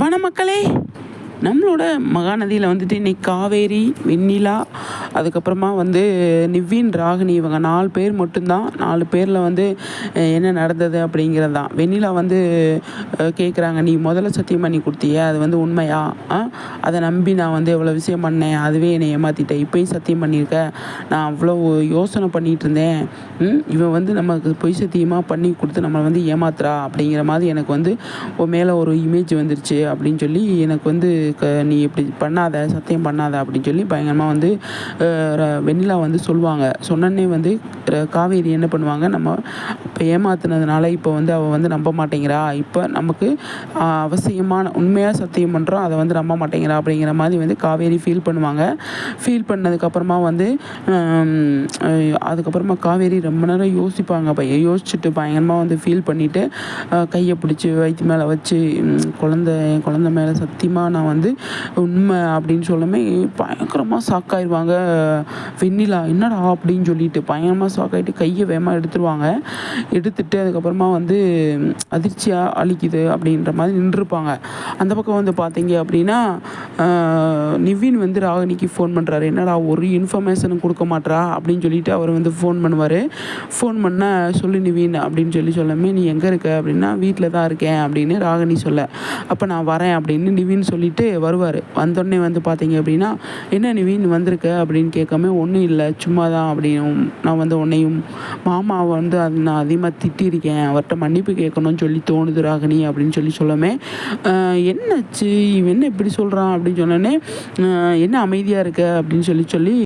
வணமக்களே நம்மளோட மகாநதியில் வந்துட்டு இன்னைக்கு காவேரி வெண்ணிலா அதுக்கப்புறமா வந்து நிவ்வின் ராகினி இவங்க நாலு பேர் மட்டும்தான். நாலு பேரில் வந்து என்ன நடந்தது அப்படிங்கிறது தான் வெண்ணிலா வந்து கேட்குறாங்க நீ முதல்ல சத்தியம் பண்ணி கொடுத்தியே அது வந்து உண்மையா? ஆ? அதை நம்பி நான் வந்து எவ்வளோ விஷயம் பண்ணேன் அதுவே என்னை ஏமாற்றிட்டேன் இப்போயும் சத்தியம் பண்ணியிருக்க நான் அவ்வளோ யோசனை பண்ணிகிட்டு இருந்தேன். இவன் வந்து நமக்கு பொய் சத்தியமாக பண்ணி கொடுத்து நம்மளை வந்து ஏமாத்துறா அப்படிங்கிற மாதிரி எனக்கு வந்து மேலே ஒரு இமேஜ் வந்துருச்சு அப்படின்னு சொல்லி எனக்கு வந்து க நீ இப்படி பண்ணாத சத்தியம் பண்ணாத அப்படின்னு சொல்லி பயங்கரமாக வந்து ர- வெண்ணிலா வந்து சொல்லுவாங்க. சொன்னோன்னே வந்து காவேரி என்ன பண்ணுவாங்க நம்ம இப்போ ஏமாத்தினதுனால இப்போ வந்து அவள் வந்து நம்ப மாட்டேங்கிறா. இப்போ நமக்கு அவசியமான உண்மையாக சத்தியம் பண்ணுறோம் அதை வந்து நம்ப மாட்டேங்கிறா அப்படிங்கிற மாதிரி வந்து காவேரி ஃபீல் பண்ணுவாங்க. ஃபீல் பண்ணதுக்கப்புறமா வந்து அதுக்கப்புறமா காவேரி ரொம்ப நேரம் யோசிப்பாங்க. பையன் யோசிச்சுட்டு பயங்கரமாக வந்து ஃபீல் பண்ணிவிட்டு கையை பிடிச்சி வயிற்று மேலே வச்சு குழந்த என் குழந்த மேலே சத்தியமாக நான் வந்து வந்து உண்மை அப்படின்னு சொல்லுமே பயங்கரமாக ஷாக் ஆயிடுவாங்க வெண்ணிலா என்னடா? அப்படின்னு சொல்லிட்டு பயங்கரமாக ஷாக் ஆகிட்டு கையை வேகமாக எடுத்துருவாங்க. எடுத்துட்டு அதுக்கப்புறமா வந்து அதிர்ச்சியாக அழிக்குது அப்படின்ற மாதிரி நின்றுருப்பாங்க. அந்த பக்கம் வந்து பார்த்தீங்க அப்படின்னா நிவின் வந்து ராகினிக்கு ஃபோன் பண்ணுறாரு என்னடா ஒரு இன்ஃபர்மேஷனும் கொடுக்க மாட்றா? அப்படின்னு சொல்லிட்டு அவர் வந்து ஃபோன் பண்ணுவார். ஃபோன் பண்ணால் சொல்லு நிவின் அப்படின்னு சொல்லி சொல்லாமே நீ எங்கே இருக்க? அப்படின்னா வீட்டில் தான் இருக்கேன் அப்படின்னு ராகினி சொல்ல. அப்போ நான் வரேன் அப்படின்னு நிவின் சொல்லிட்டு வருவார். வந்தோடனே வந்து பார்த்தீங்க அப்படின்னா என்ன நிவின் வந்திருக்க? அப்படின்னு கேட்காம ஒன்றும் இல்லை சும்மா தான் அப்படின்னு நான் வந்து உன்னையும் மாமாவை வந்து அது நான் அதிகமாக திட்டியிருக்கேன். அவர்கிட்ட மன்னிப்பு கேட்கணும்னு சொல்லி தோணுது ராகினி அப்படின்னு சொல்லி சொல்லமே என்னாச்சு? இவன் என்ன இப்படி சொல்கிறான் அப்படின்னு சொன்னோடனே என்ன அமைதியாக இருக்க? அப்படின்னு சொல்லி சொல்லி